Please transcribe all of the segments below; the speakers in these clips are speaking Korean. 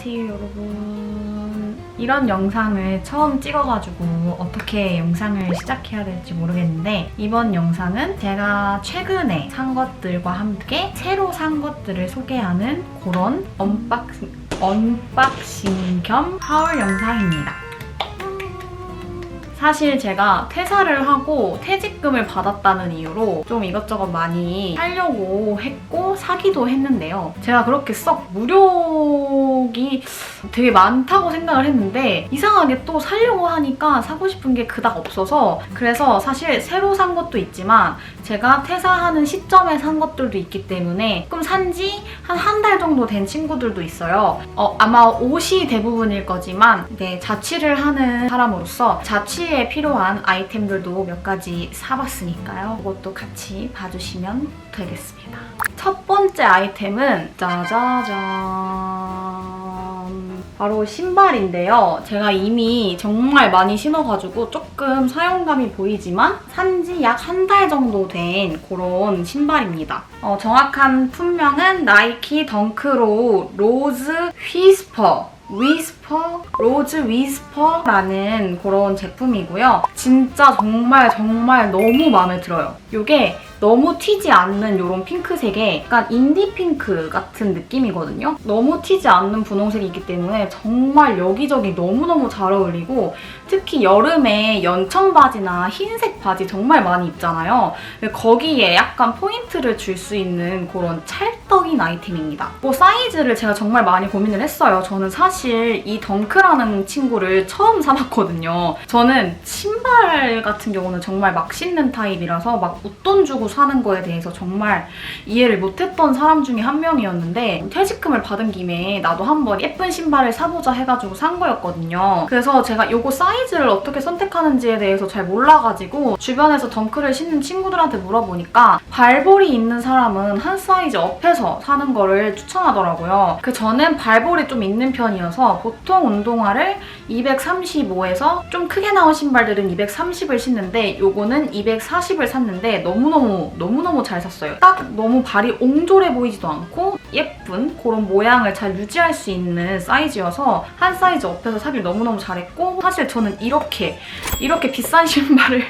안녕하세요 여러분. 이런 영상을 처음 찍어가지고 어떻게 영상을 시작해야 될지 모르겠는데 이번 영상은 제가 최근에 산 것들과 함께 새로 산 것들을 소개하는 그런 언박싱, 언박싱 겸 하울 영상입니다 사실 제가 퇴사를 하고 퇴직금을 받았다는 이유로 좀 이것저것 많이 사려고 했고 사기도 했는데요. 제가 그렇게 썩 무력이 되게 많다고 생각을 했는데 이상하게 또 사려고 하니까 사고 싶은 게 그닥 없어서 그래서 사실 새로 산 것도 있지만 제가 퇴사하는 시점에 산 것들도 있기 때문에 조금 산지 한 한 달 정도 된 친구들도 있어요. 어, 아마 옷이 대부분일 거지만 네, 자취를 하는 사람으로서 자취에 필요한 아이템들도 몇 가지 사봤으니까요. 그것도 같이 봐주시면 되겠습니다. 첫 번째 아이템은 짜자잔 바로 신발인데요. 제가 이미 정말 많이 신어가지고 조금 사용감이 보이지만 산지 약 한 달 정도 된 그런 신발입니다. 어, 정확한 품명은 나이키 덩크로우 로즈 휘스퍼 위스퍼? 로즈 위스퍼라는 그런 제품이고요. 진짜 정말 정말 너무 마음에 들어요. 이게 너무 튀지 않는 이런 핑크색에 약간 인디 핑크 같은 느낌이거든요. 너무 튀지 않는 분홍색이기 때문에 정말 여기저기 너무너무 잘 어울리고 특히 여름에 연청 바지나 흰색 바지 정말 많이 입잖아요. 거기에 약간 포인트를 줄 수 있는 그런 찰떡인 아이템입니다. 뭐 사이즈를 제가 정말 많이 고민을 했어요. 저는 사실 이 덩크라는 친구를 처음 사봤거든요. 저는 신발 같은 경우는 정말 막 신는 타입이라서 막 웃돈 주고 사는 거에 대해서 정말 이해를 못했던 사람 중에 한 명이었는데 퇴직금을 받은 김에 나도 한번 예쁜 신발을 사보자 해가지고 산 거였거든요. 그래서 제가 이거 사이즈를 어떻게 선택하는지에 대해서 잘 몰라가지고 주변에서 덩크를 신는 친구들한테 물어보니까 발볼이 있는 사람은 한 사이즈 업해서 사는 거를 추천하더라고요. 그 저는 발볼이 좀 있는 편이어서 보통 운동화를 235에서 좀 크게 나온 신발들은 230을 신는데 요거는 240을 샀는데 너무너무 너무너무 잘 샀어요. 딱 너무 발이 옹졸해 보이지도 않고 예쁜 그런 모양을 잘 유지할 수 있는 사이즈여서 한 사이즈 업해서 사길 너무너무 잘했고 사실 저는 이렇게 이렇게 비싼 신발을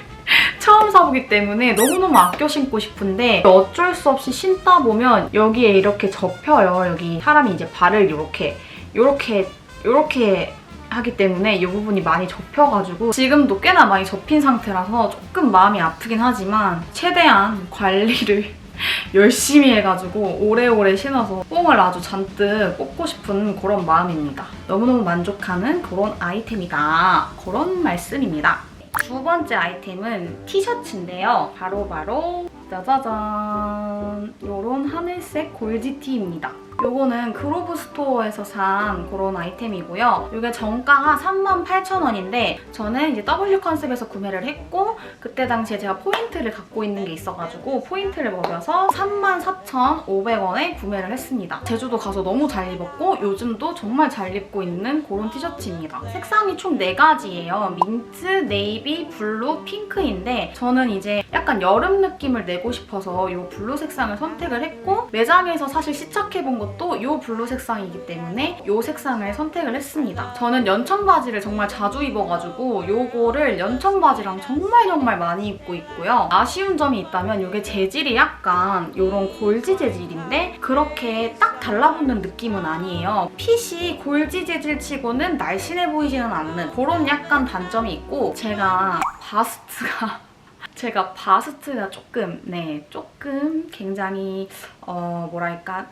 처음 사보기 때문에 너무너무 아껴 신고 싶은데 어쩔 수 없이 신다 보면 여기에 이렇게 접혀요. 여기 사람이 이제 발을 이렇게 이렇게 이렇게 하기 때문에 이 부분이 많이 접혀가지고 지금도 꽤나 많이 접힌 상태라서 조금 마음이 아프긴 하지만 최대한 관리를 열심히 해가지고 오래오래 신어서 뽕을 아주 잔뜩 뽑고 싶은 그런 마음입니다. 너무너무 만족하는 그런 아이템이다. 그런 말씀입니다. 두 번째 아이템은 티셔츠인데요. 바로바로 짜자잔 이런 하늘색 골지티입니다. 요거는 그로브 스토어에서 산 그런 아이템이고요. 이게 정가가 38,000원인데 저는 이제 W 컨셉에서 구매를 했고 그때 당시에 제가 포인트를 갖고 있는 게 있어가지고 포인트를 먹여서 34,500원에 구매를 했습니다. 제주도 가서 너무 잘 입었고 요즘도 정말 잘 입고 있는 그런 티셔츠입니다. 색상이 총 4가지예요. 민트, 네이비, 블루, 핑크인데 저는 이제 약간 여름 느낌을 내고 싶어서 이 블루 색상을 선택을 했고 매장에서 사실 시착해본 것도 이 블루 색상이기 때문에 이 색상을 선택을 했습니다. 저는 연청 바지를 정말 자주 입어가지고 이거를 연청 바지랑 정말 정말 많이 입고 있고요. 아쉬운 점이 있다면 이게 재질이 약간 이런 골지 재질인데 그렇게 딱 달라붙는 느낌은 아니에요. 핏이 골지 재질 치고는 날씬해 보이지는 않는 그런 약간 단점이 있고 제가 바스트가 제가 바스트가 조금 네 조금 굉장히 어 뭐랄까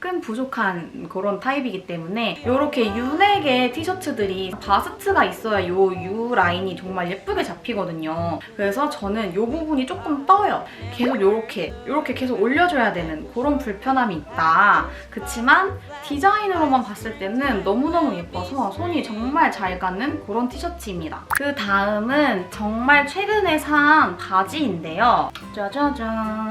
조금 부족한 그런 타입이기 때문에 이렇게 유넥의 티셔츠들이 바스트가 있어야 요 U 라인이 정말 예쁘게 잡히거든요. 그래서 저는 이 부분이 조금 떠요. 계속 이렇게 이렇게 계속 올려줘야 되는 그런 불편함이 있다. 그치만 디자인으로만 봤을 때는 너무너무 예뻐서 손이 정말 잘 가는 그런 티셔츠입니다. 그 다음은 정말 최근에 산 바지인데요. 짜자잔.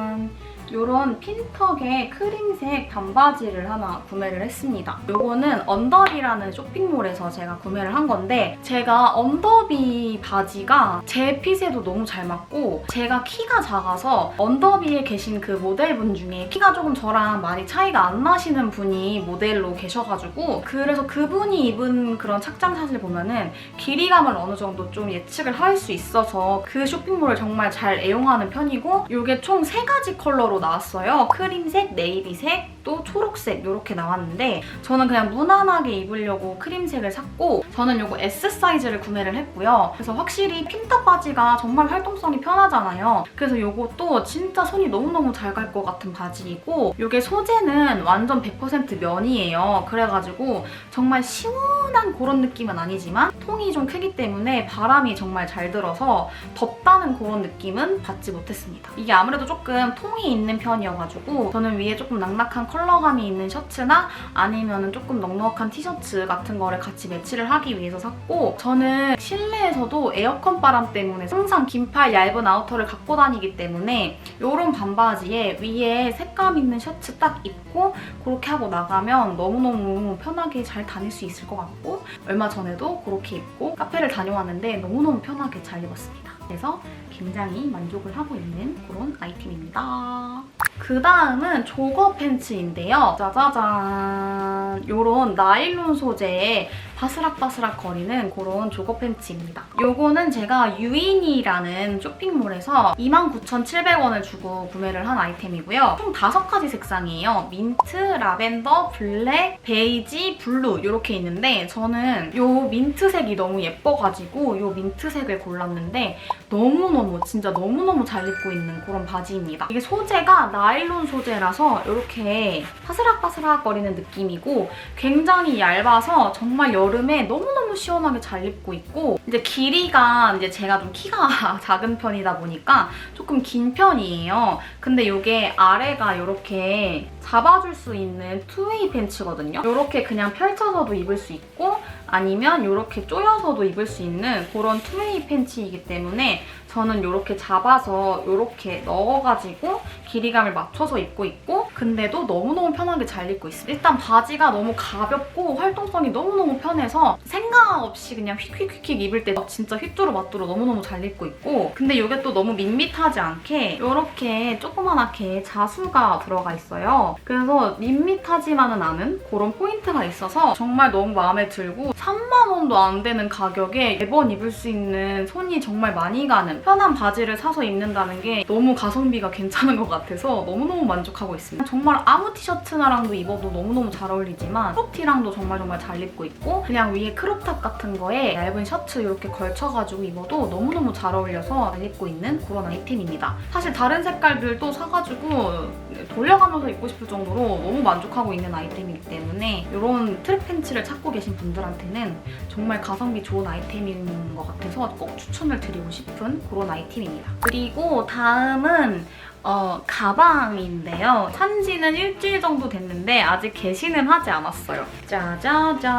이런 핀턱의 크림색 반바지를 하나 구매를 했습니다. 요거는 언더비라는 쇼핑몰에서 제가 구매를 한 건데 제가 언더비 바지가 제 핏에도 너무 잘 맞고 제가 키가 작아서 언더비에 계신 그 모델분 중에 키가 조금 저랑 많이 차이가 안 나시는 분이 모델로 계셔가지고 그래서 그분이 입은 그런 착장샷을 보면은 길이감을 어느 정도 좀 예측을 할 수 있어서 그 쇼핑몰을 정말 잘 애용하는 편이고 이게 총 세 가지 컬러로 나왔어요. 크림색, 네이비색, 또 초록색 이렇게 나왔는데 저는 그냥 무난하게 입으려고 크림색을 샀고 저는 이거 S 사이즈를 구매를 했고요. 그래서 확실히 핀터 바지가 정말 활동성이 편하잖아요. 그래서 이것도 진짜 손이 너무너무 잘 갈 것 같은 바지이고 이게 소재는 완전 100% 면이에요. 그래가지고 정말 시원한 그런 느낌은 아니지만 통이 좀 크기 때문에 바람이 정말 잘 들어서 덥다는 그런 느낌은 받지 못했습니다. 이게 아무래도 조금 통이 있는 편이어가지고 저는 위에 조금 낙낙한 컬러감이 있는 셔츠나 아니면 조금 넉넉한 티셔츠 같은 거를 같이 매치를 하기 위해서 샀고 저는 실내에서도 에어컨 바람 때문에 항상 긴팔 얇은 아우터를 갖고 다니기 때문에 이런 반바지에 위에 색감 있는 셔츠 딱 입고 그렇게 하고 나가면 너무너무 편하게 잘 다닐 수 있을 것 같고 얼마 전에도 그렇게 입고 카페를 다녀왔는데 너무너무 편하게 잘 입었습니다. 그래서 굉장히 만족을 하고 있는 그런 아이템입니다. 그 다음은 조거 팬츠인데요. 짜자잔. 요런 나일론 소재의 바스락바스락 거리는 그런 조거 팬츠입니다. 요거는 제가 유인이라는 쇼핑몰에서 29,700원을 주고 구매를 한 아이템이고요. 총 5가지 색상이에요. 민트, 라벤더, 블랙, 베이지, 블루 이렇게 있는데 저는 요 민트색이 너무 예뻐가지고 요 민트색을 골랐는데 너무너무 진짜 너무너무 잘 입고 있는 그런 바지입니다. 이게 소재가 나일론 소재라서 이렇게 바스락바스락 거리는 느낌이고 굉장히 얇아서 정말 여름 에 너무너무 시원하게 잘 입고 있고 이제 길이가 이제 제가 좀 키가 작은 편이다 보니까 조금 긴 편이에요. 근데 이게 아래가 이렇게 잡아줄 수 있는 투웨이 팬츠거든요. 이렇게 그냥 펼쳐서도 입을 수 있고 아니면 이렇게 조여서도 입을 수 있는 그런 투웨이 팬츠이기 때문에 저는 이렇게 잡아서 이렇게 넣어가지고 길이감을 맞춰서 입고 있고 근데도 너무너무 편하게 잘 입고 있어요. 일단 바지가 너무 가볍고 활동성이 너무너무 편해서 생각 없이 그냥 휙휙휙휙 입을 때 진짜 휘뚜루 마뚜루 너무너무 잘 입고 있고 근데 이게 또 너무 밋밋하지 않게 이렇게 조그만하게 자수가 들어가 있어요. 그래서 밋밋하지만은 않은 그런 포인트가 있어서 정말 너무 마음에 들고 3만 원도 안 되는 가격에 매번 입을 수 있는 손이 정말 많이 가는 편한 바지를 사서 입는다는 게 너무 가성비가 괜찮은 것 같아서 너무너무 만족하고 있습니다. 정말 아무 티셔츠나랑도 입어도 너무너무 잘 어울리지만 크롭티랑도 정말 정말 잘 입고 있고 그냥 위에 크롭탑 같은 거에 얇은 셔츠 이렇게 걸쳐가지고 입어도 너무너무 잘 어울려서 잘 입고 있는 그런 아이템입니다. 사실 다른 색깔들도 사가지고 돌려가면서 입고 싶을 정도로 너무 만족하고 있는 아이템이기 때문에 이런 트랙 팬츠를 찾고 계신 분들한테는 정말 가성비 좋은 아이템인 것 같아서 꼭 추천을 드리고 싶은 그런 아이템입니다. 그리고 다음은 어, 가방인데요. 산지는 일주일 정도 됐는데 아직 개시는 하지 않았어요. 짜자잔.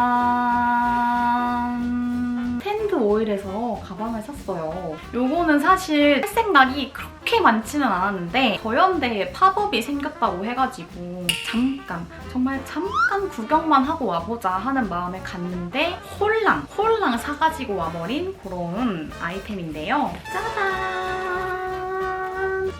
샌드 오일에서 가방을 샀어요. 요거는 사실 할 생각이 그렇게 많지는 않았는데 저연대에 팝업이 생겼다고 해가지고 잠깐 정말 잠깐 구경만 하고 와보자 하는 마음에 갔는데 홀랑 홀랑 사가지고 와버린 그런 아이템인데요. 짜잔!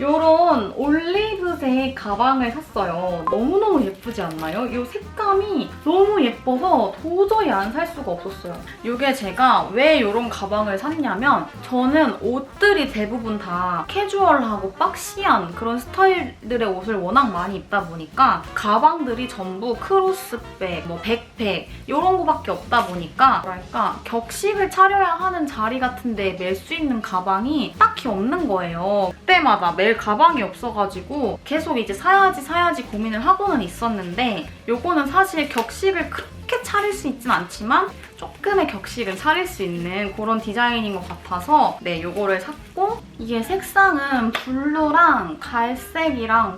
요런 올리브색 가방을 샀어요. 너무너무 예쁘지 않나요? 이 색감이 너무 예뻐서 도저히 안 살 수가 없었어요. 이게 제가 왜 이런 가방을 샀냐면 저는 옷들이 대부분 다 캐주얼하고 박시한 그런 스타일들의 옷을 워낙 많이 입다 보니까 가방들이 전부 크로스백, 뭐 백팩 이런 거밖에 없다 보니까 뭐랄까 격식을 차려야 하는 자리 같은 데 멜 수 있는 가방이 딱히 없는 거예요. 그때마다 멜 가방이 없어가지고 계속 이제 사야지 사야지 고민을 하고는 있었는데 요거는 사실 격식을 그렇게 차릴 수 있진 않지만 조금의 격식은 차릴 수 있는 그런 디자인인 것 같아서 네 요거를 샀고 이게 색상은 블루랑 갈색이랑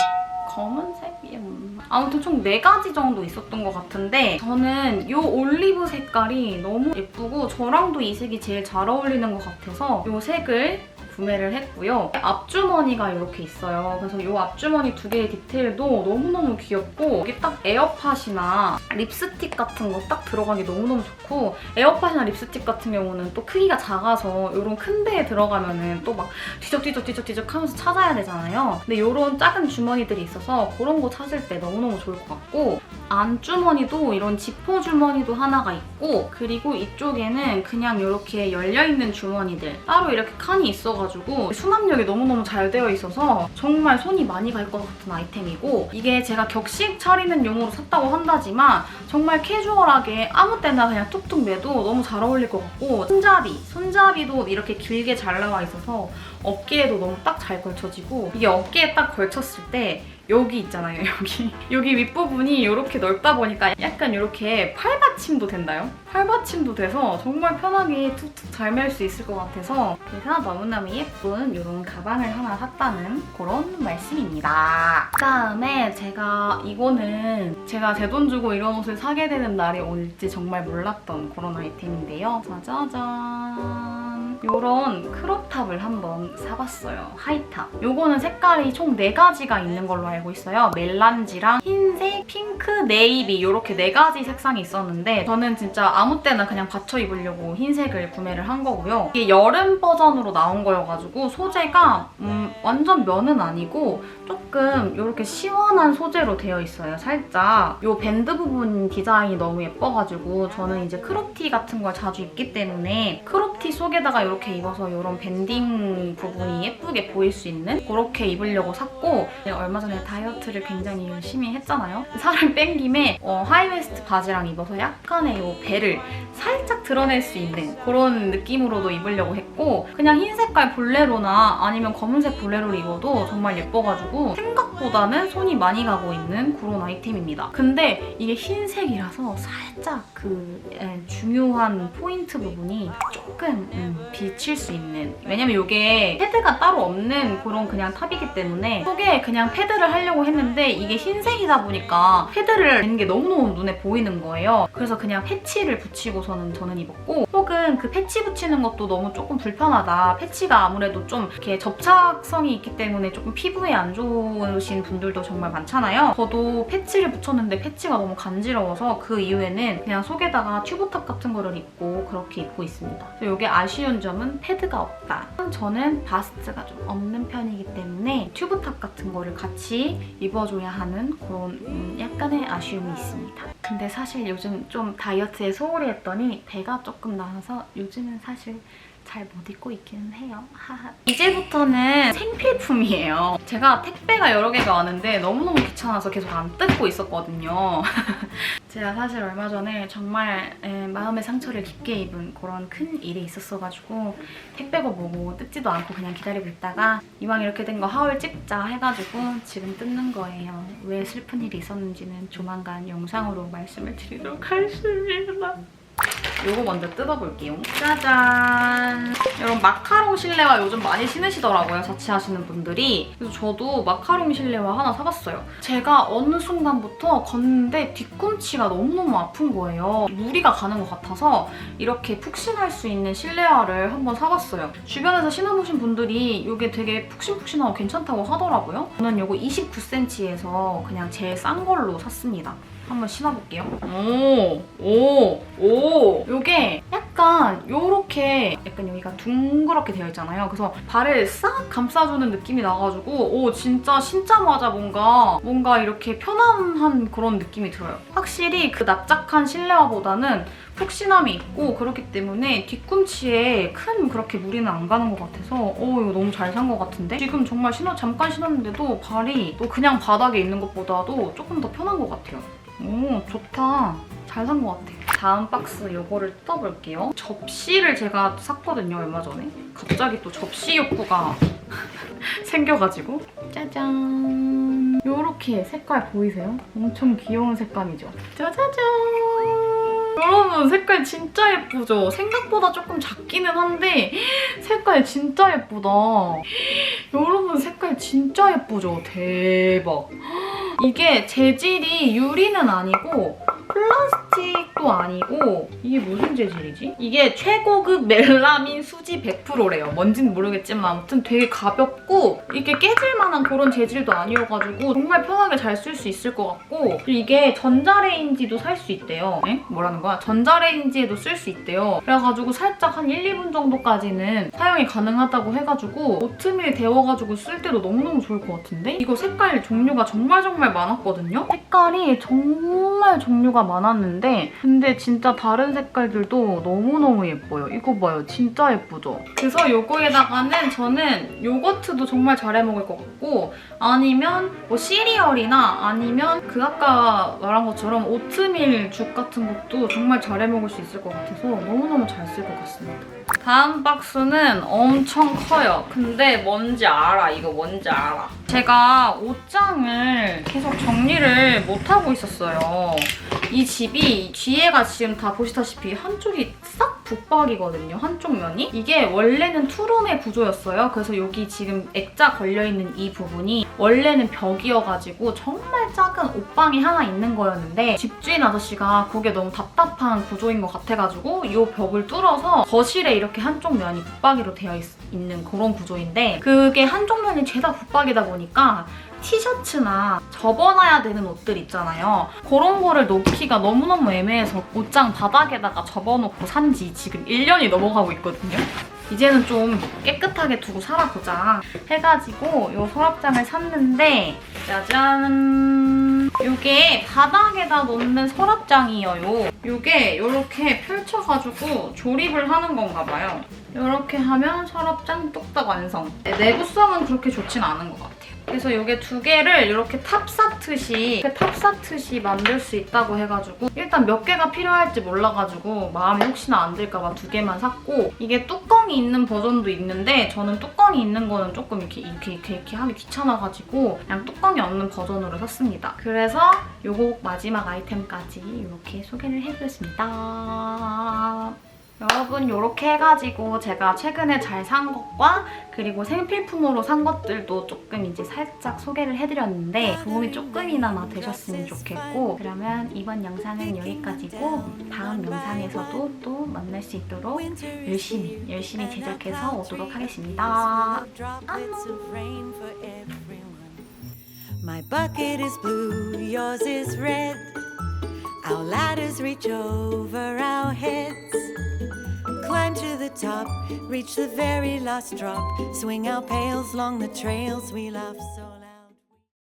검은색이었나? 아무튼 총 4가지 정도 있었던 것 같은데 저는 이 올리브 색깔이 너무 예쁘고 저랑도 이 색이 제일 잘 어울리는 것 같아서 이 색을 구매를 했고요. 앞주머니가 이렇게 있어요. 그래서 이 앞주머니 두 개의 디테일도 너무너무 귀엽고 여기 딱 에어팟이나 립스틱 같은 거 딱 들어가기 너무너무 좋고 에어팟이나 립스틱 같은 경우는 또 크기가 작아서 이런 큰 데에 들어가면은 또 막 뒤적뒤적 뒤적뒤적 하면서 찾아야 되잖아요. 근데 이런 작은 주머니들이 있어서 그런 거 찾을 때 너무너무 좋을 것 같고 안주머니도 이런 지퍼 주머니도 하나가 있고 그리고 이쪽에는 그냥 이렇게 열려있는 주머니들 따로 이렇게 칸이 있어가지고 수납력이 너무너무 잘 되어 있어서 정말 손이 많이 갈 것 같은 아이템이고 이게 제가 격식 차리는 용으로 샀다고 한다지만 정말 캐주얼하게 아무 때나 그냥 툭툭 매도 너무 잘 어울릴 것 같고 손잡이, 손잡이도 이렇게 길게 잘 나와 있어서 어깨에도 너무 딱 잘 걸쳐지고 이게 어깨에 딱 걸쳤을 때 여기 있잖아요 여기. 여기 윗부분이 이렇게 넓다 보니까 약간 이렇게 팔받침도 된다요? 팔받침도 돼서 정말 편하게 툭툭 잘 멜 수 있을 것 같아서 그래서 너무너무 예쁜 이런 가방을 하나 샀다는 그런 말씀입니다. 그 다음에 제가 이거는 제가 제 돈 주고 이런 옷을 사게 되는 날이 올지 정말 몰랐던 그런 아이템인데요. 짜자잔 이런 크롭탑을 한번 사봤어요. 하이탑. 요거는 색깔이 총 4가지가 있는 걸로 알고 있어요. 멜란지랑 흰색, 핑크, 네이비 이렇게 4가지 색상이 있었는데 저는 진짜 아무 때나 그냥 받쳐 입으려고 흰색을 구매를 한 거고요. 이게 여름 버전으로 나온 거여가지고 소재가 음, 완전 면은 아니고 조금 이렇게 시원한 소재로 되어 있어요. 살짝 이 밴드 부분 디자인이 너무 예뻐가지고 저는 이제 크롭티 같은 걸 자주 입기 때문에 크롭티 속에다가 이렇게 입어서 이런 밴딩 부분이 예쁘게 보일 수 있는 그렇게 입으려고 샀고 얼마 전에 다이어트를 굉장히 열심히 했잖아요. 살을 뺀 김에 어, 하이웨스트 바지랑 입어서 약간의 이 배를 살짝 드러낼 수 있는 그런 느낌으로도 입으려고 했고 그냥 흰 색깔 볼레로나 아니면 검은색 볼레로를 입어도 정말 예뻐가지고 생각 보다는 손이 많이 가고 있는 그런 아이템입니다. 근데 이게 흰색이라서 살짝 그 에, 중요한 포인트 부분이 조금 음, 비칠 수 있는 왜냐면 이게 패드가 따로 없는 그런 그냥 탑이기 때문에 속에 그냥 패드를 하려고 했는데 이게 흰색이다 보니까 패드를 내는 게 너무너무 눈에 보이는 거예요. 그래서 그냥 패치를 붙이고서는 저는 입었고 혹은 그 패치 붙이는 것도 너무 조금 불편하다. 패치가 아무래도 좀 이렇게 접착성이 있기 때문에 조금 피부에 안 좋 으신 분들도 정말 많잖아요. 저도 패치를 붙였는데 패치가 너무 간지러워서 그 이후에는 그냥 속에다가 튜브탑 같은 거를 입고 그렇게 입고 있습니다. 이게 아쉬운 점은 패드가 없다. 저는 바스트가 좀 없는 편이기 때문에 튜브탑 같은 거를 같이 입어줘야 하는 그런 음, 약간의 아쉬움이 있습니다. 근데 사실 요즘 좀 다이어트에 소홀히 했더니 배가 조금 나와서 요즘은 사실 잘 못 입고 있기는 해요. 이제부터는 생필품이에요. 제가 택배가 여러 개가 왔는데 너무너무 귀찮아서 계속 안 뜯고 있었거든요. 제가 사실 얼마 전에 정말 에, 마음의 상처를 깊게 입은 그런 큰 일이 있었어가지고 택배고 뭐고 뜯지도 않고 그냥 기다리고 있다가 이왕 이렇게 된 거 하울 찍자 해가지고 지금 뜯는 거예요. 왜 슬픈 일이 있었는지는 조만간 영상으로 말씀을 드리도록 하겠습니다. 요거 먼저 뜯어볼게요. 짜잔! 이런 마카롱 실내화 요즘 많이 신으시더라고요, 자취하시는 분들이. 그래서 저도 마카롱 실내화 하나 사봤어요. 제가 어느 순간부터 걷는데 뒤꿈치가 너무너무 아픈 거예요. 무리가 가는 것 같아서 이렇게 푹신할 수 있는 실내화를 한번 사봤어요. 주변에서 신어보신 분들이 이게 되게 푹신푹신하고 괜찮다고 하더라고요. 저는 이거 29cm에서 그냥 제일 싼 걸로 샀습니다. 한번 신어볼게요. 오, 오, 오. 요게 약간 요렇게 약간 여기가 둥그렇게 되어 있잖아요. 그래서 발을 싹 감싸주는 느낌이 나가지고 오 진짜 신자마자 뭔가 뭔가 이렇게 편안한 그런 느낌이 들어요. 확실히 그 납작한 실내화보다는 푹신함이 있고 그렇기 때문에 뒤꿈치에 큰 그렇게 무리는 안 가는 것 같아서 오 이거 너무 잘 산 것 같은데? 지금 정말 신어 잠깐 신었는데도 발이 또 그냥 바닥에 있는 것보다도 조금 더 편한 것 같아요. 오 좋다. 잘 산 것 같아. 다음 박스 이거를 뜯어볼게요. 접시를 제가 샀거든요, 얼마 전에. 갑자기 또 접시 욕구가 생겨가지고. 짜잔. 요렇게 색깔 보이세요? 엄청 귀여운 색감이죠? 짜자잔. 여러분 색깔 진짜 예쁘죠? 생각보다 조금 작기는 한데 색깔 진짜 예쁘다. 여러분 색깔 진짜 예쁘죠? 대박. 이게 재질이 유리는 아니고 플라스틱 도 아니고 이게 무슨 재질이지? 이게 최고급 멜라민 수지 100%래요. 뭔진 모르겠지만 아무튼 되게 가볍고 이게 깨질 만한 그런 재질도 아니어가지고 정말 편하게 잘 쓸 수 있을 것 같고 이게 전자레인지도 살 수 있대요. 에? 뭐라는 거야? 전자레인지에도 쓸 수 있대요. 그래가지고 살짝 한 1, 2분 정도까지는 사용이 가능하다고 해가지고 오트밀 데워가지고 쓸 때도 너무너무 좋을 것 같은데? 이거 색깔 종류가 정말 정말 많았거든요? 색깔이 정말 종류가 많았는데 근데 진짜 다른 색깔들도 너무너무 예뻐요. 이거 봐요. 진짜 예쁘죠? 그래서 요거에다가는 저는 요거트도 정말 잘 해 먹을 것 같고 아니면 뭐 시리얼이나 아니면 그 아까 말한 것처럼 오트밀 죽 같은 것도 정말 잘 해 먹을 수 있을 것 같아서 너무너무 잘 쓸 것 같습니다. 다음 박스는 엄청 커요. 근데 뭔지 알아. 이거 뭔지 알아. 제가 옷장을 계속 정리를 못하고 있었어요. 이 집이 뒤에 가 지금 다 보시다시피 한쪽이 싹 북박이거든요. 한쪽 면이. 이게 원래는 투룸의 구조였어요. 그래서 여기 지금 액자 걸려있는 이 부분이 원래는 벽이어가지고 정말 작은 옷방이 하나 있는 거였는데 집주인 아저씨가 그게 너무 답답한 구조인 것 같아가지고 이 벽을 뚫어서 거실에 이렇게 한쪽 면이 북박이로 되어 있, 는 그런 구조인데 그게 한쪽 면이 죄다 북박이다 보니까 티셔츠나 접어놔야 되는 옷들 있잖아요. 그런 거를 놓기가 너무너무 애매해서 옷장 바닥에다가 접어놓고 산 지 지금 1년이 넘어가고 있거든요. 이제는 좀 깨끗하게 두고 살아보자 해가지고 이 서랍장을 샀는데 짜잔 이게 바닥에다 놓는 서랍장이에요. 이게 이렇게 펼쳐가지고 조립을 하는 건가 봐요. 이렇게 하면 서랍장 뚝딱 완성. 내구성은 그렇게 좋진 않은 것 같아요. 그래서 이게 두 개를 이렇게 탑사트시 그 탑사트시 만들 수 있다고 해가지고 일단 몇 개가 필요할지 몰라가지고 마음에 혹시나 안 들까봐 두 개만 샀고 이게 뚜껑이 있는 버전도 있는데 저는 뚜껑이 있는 거는 조금 이렇게 이렇게 이렇게, 이렇게 하기 귀찮아가지고 그냥 뚜껑이 없는 버전으로 샀습니다. 그래서 요거 마지막 아이템까지 이렇게 소개를 해드렸습니다. 여러분 이렇게 해가지고 제가 최근에 잘 산 것과 그리고 생필품으로 산 것들도 조금 이제 살짝 소개를 해드렸는데 도움이 조금이나마 되셨으면 좋겠고 그러면 이번 영상은 여기까지고 다음 영상에서도 또 만날 수 있도록 열심히 열심히 제작해서 오도록 하겠습니다. Bucket Climb to the top, reach the very last drop. Swing our pails along the trails we love so.